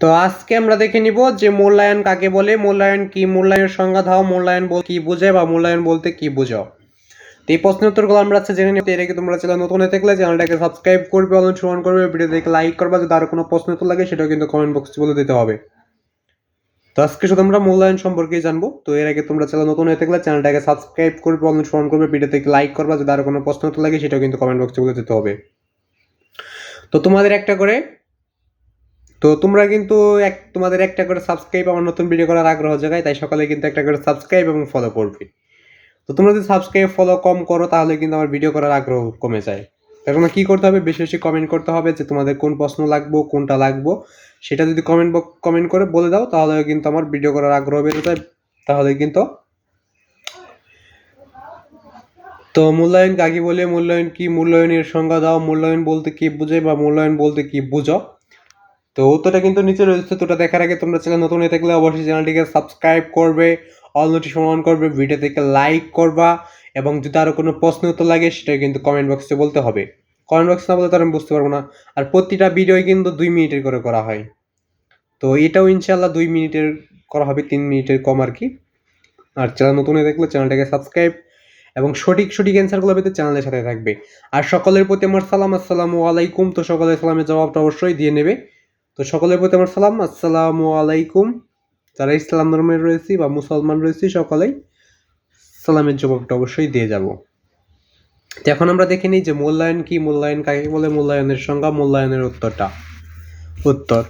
তো আজকে আমরা দেখে নিব যে মূল্যায়ন কাকে বলে, মূল্যায়ন কি, মূল্যায়নের সংজ্ঞা দাও, মূল্যায়ন বল, কি বোঝায় বা মূল্যায়ন বলতে কি বোঝাও তো এই প্রশ্নের উত্তরগুলো আমরা আজকে জেনে নিতে এর তোমরা চ্যানেল নতুন হয়ে থাকলে চ্যানেলটাকে সাবস্ক্রাইব করবে অনুসরণ করবে ভিডিও দেখে লাইক করবা, যদি আরও কোনো প্রশ্ন উত্তর লাগে সেটাও কিন্তু কমেন্ট বক্সে বলে দিতে হবে। তো আজকে শুধু আমরা মূল্যায়ন সম্পর্কেই জানব। তো এর আগে তোমরা চ্যানেল নতুন হয়ে থাকলে চ্যানেলটাকে সাবস্ক্রাইব করবে অনুসরণ করবে ভিডিও থেকে লাইক করবা, যদি আরও কোনো প্রশ্ন উত্তর লাগে সেটাও কিন্তু কমেন্ট বক্সে বলে দিতে হবে। তো তোমাদের একটা করে তো তোমরা কিন্তু এক, তোমাদের একটা করে সাবস্ক্রাইব আমার নতুন ভিডিও করার আগ্রহ জায়গায় তাই সকালে কিন্তু একটা করে সাবস্ক্রাইব এবং ফলো করবে। তো তোমরা যদি সাবস্ক্রাইব ফলো কম করো, তাহলে কিন্তু আমার ভিডিও করার আগ্রহ কমে যায়। তার জন্য কী করতে হবে? বেশি বেশি কমেন্ট করতে হবে যে তোমাদের কোন প্রশ্ন লাগবো, কোনটা লাগবো। সেটা যদি কমেন্ট কমেন্ট করে বলে দাও তাহলে কিন্তু আমার ভিডিও করার আগ্রহ বেড়ে যায়। তাহলে কিন্তু তো মূল্যায়ন কাকে বলে? মূল্যায়ন কি? মূল্যায়নের সংজ্ঞা দাও। মূল্যায়ন বলতে কি বুঝে বা মূল্যায়ন বলতে কি বুঝো? তো উত্তরটা কিন্তু নিচে রয়েছে, তো দেখার আগে তোমরা চ্যানেল নতুন হয়ে থাকলে অবশ্যই চ্যানেলটিকে সাবস্ক্রাইব করবে অল নোটিফিকেশন অন করবে ভিডিও থেকে লাইক করবা, এবং যদি আরও কোনো প্রশ্ন উত্তর লাগে সেটা কিন্তু কমেন্ট বক্সে বলতে হবে। কমেন্ট বক্সে না বলতে আমি বুঝতে পারব না। আর প্রতিটা ভিডিওই কিন্তু দুই মিনিটের করে করা হয়। তো এটাও ইনশাল্লাহ দুই মিনিটের করা হবে, তিন মিনিটের কম আর কি। আর চ্যানেল নতুন হয়ে থাকলে চ্যানেলটাকে সাবস্ক্রাইব এবং সঠিক সঠিক অ্যান্সারগুলো পেতে চ্যানেলের সাথে থাকবে। আর সকলের প্রতি আমার সালাম, আসসালামু আলাইকুম। তো সকলের সালামের জবাবটা অবশ্যই দিয়ে নেবে। তো সকলের প্রতি আমার সালাম, আসসালামু আলাইকুম। যারা ইসলাম ধর্মের রয়েছি বা মুসলমান রয়েছি সকলেই সালামের জবাবটা অবশ্যই দিয়ে যাব। তো এখন আমরা দেখে নিই যে মূল্যায়ন কি, মূল্যায়ন কাকে বলে, মূল্যায়নের সংজ্ঞা, মূল্যায়নের উত্তরটা। উত্তর।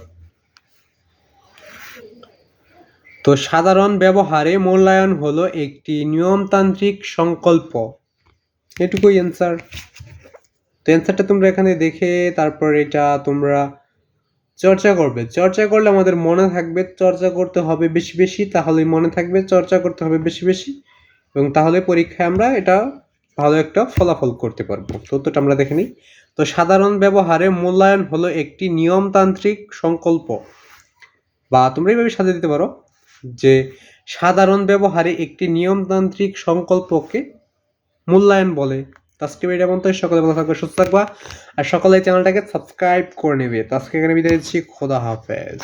তো সাধারণ ব্যবহারে মূল্যায়ন হলো একটি নিয়মতান্ত্রিক সংকল্প। এটুকুই অ্যান্সার তো অ্যান্সারটা তোমরা এখানে দেখে, তারপর এটা তোমরা চর্চা করবে। চর্চা করলে আমাদের মনে থাকবে চর্চা করতে হবে বেশি বেশি, তাহলেই মনে থাকবে চর্চা করতে হবে বেশি বেশি এবং তাহলে পরীক্ষায় আমরা এটা ভালো একটা ফলাফল করতে পারব। উত্তরটা আমরা দেখে নিই। তো সাধারণ ব্যবহারে মূল্যায়ন হলো একটি নিয়মতান্ত্রিক সংকল্প। বা তোমরা এইভাবে সাজিয়ে দিতে পারো যে সাধারণ ব্যবহারে একটি নিয়মতান্ত্রিক সংকল্পকে মূল্যায়ন বলে। তো আজকে ভিডিও পর্যন্ত সকলে ভালো থাকবে, সুস্থ থাকবা। আর সকলে চ্যানেলটাকে সাবস্ক্রাইব করে নেবে। তো আজকে এখানে বিদায় দিচ্ছি খোদা হাফেজ।